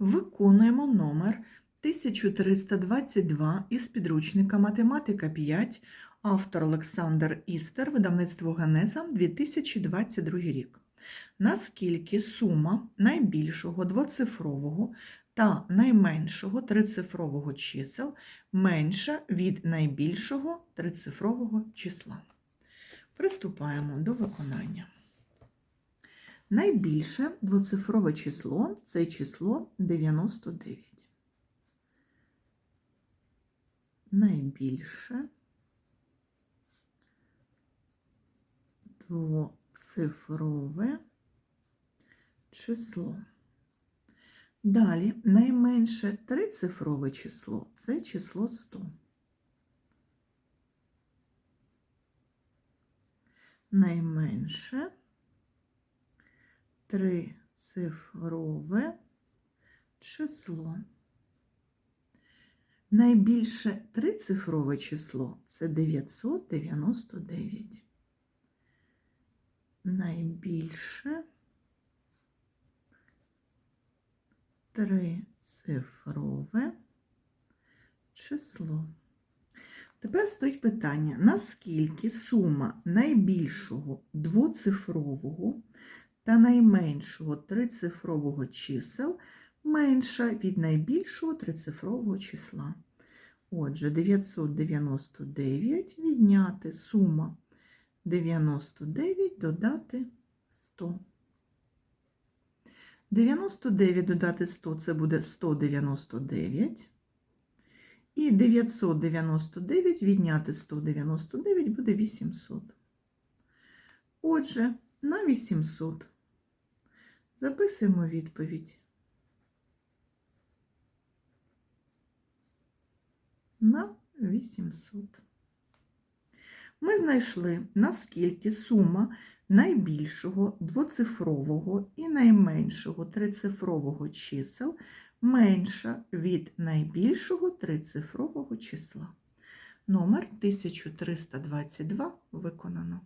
Виконуємо номер 1322 із підручника Математика 5, автор Олександр Істер, видавництво Генеза, 2022 рік. Наскільки сума найбільшого двоцифрового та найменшого трицифрового чисел менша від найбільшого трицифрового числа? Приступаємо до виконання. Найбільше двоцифрове число це число 99. Найбільше двоцифрове число. Далі найменше трицифрове число це число 100. Найменше трицифрове число. Найбільше трицифрове число це 999. Найбільше трицифрове число. Тепер стоїть питання, наскільки сума найбільшого двоцифрового та найменшого трицифрового чисел менша від найбільшого трицифрового числа. Отже, 999 відняти сума 99 додати 100. 99 додати 100 це буде 199. І 999 відняти 199 буде 800. Отже, на 800 записуємо відповідь. На 800. Ми знайшли, наскільки сума найбільшого двоцифрового і найменшого трицифрового чисел менша від найбільшого трицифрового числа. Номер 1322 виконано.